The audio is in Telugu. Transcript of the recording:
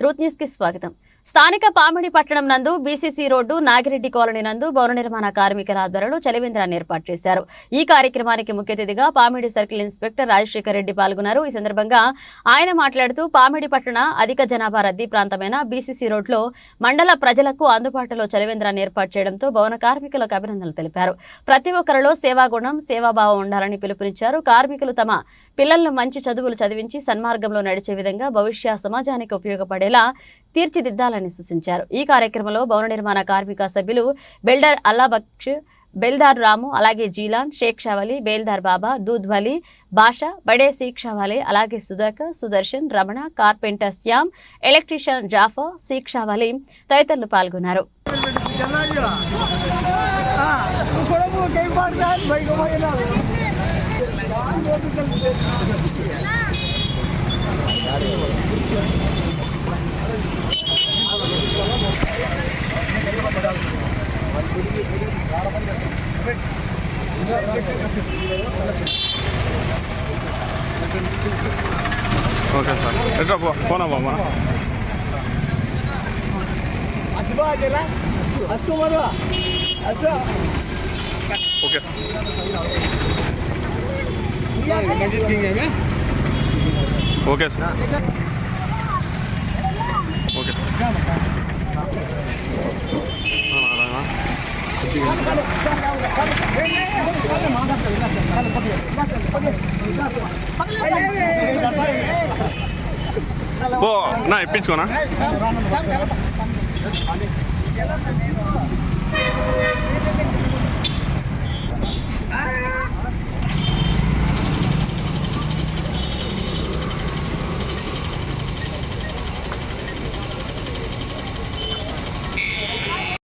ట్రూత్ న్యూస్కి స్వాగతం. స్థానిక పామిడి పట్టణం నందు బీసీసీ రోడ్డు నాగిరెడ్డి కాలనీ నందు భవన నిర్మాణ కార్మికుల ఆధ్వర్యంలో చలివేంద్రాన్ని ఏర్పాటు చేశారు. ఈ కార్యక్రమానికి ముఖ్య అతిథిగా పామిడి సర్కిల్ ఇన్స్పెక్టర్ రాజశేఖర్ రెడ్డి పాల్గొన్నారు. ఈ సందర్భంగా ఆయన మాట్లాడుతూ పామిడి పట్టణ అధిక జనాభా రద్దీ ప్రాంతమైన బీసీసీ రోడ్లో మండల ప్రజలకు అందుబాటులో చలివేంద్రాన్ని ఏర్పాటు చేయడంతో భవన కార్మికులకు అభినందనలు తెలిపారు. ప్రతి ఒక్కరిలో సేవాగుణం సేవాభావం ఉండాలని పిలుపునిచ్చారు. కార్మికులు తమ పిల్లలను మంచి చదువులు చదివించి సన్మార్గంలో నడిచే విధంగా భవిష్య సమాజానికి ఉపయోగపడే ఉపయోగపడేలా తీర్చిదిద్దాలని సూచించారు. ఈ కార్యక్రమంలో భవన నిర్మాణ కార్మిక సభ్యులు బిల్డర్ అల్లాబక్ష్ బెల్దార్ రాము అలాగే జీలాన్ షేక్ షావలి బేల్దార్ బాబా దూద్ వలి బాషా బడే సీక్ అలాగే సుధాకర్ సుదర్శన్ రమణ కార్పెంటర్ శ్యామ్ ఎలక్ట్రీషియన్ జాఫర్ సీక్ తదితరులు పాల్గొన్నారు. ఓకే సార్ ఎట్లా పో పోనా బామ్మ ఓకే ఓకే సార్ ఓకే అలాగా ఓ నా ఇప్పించుకోనా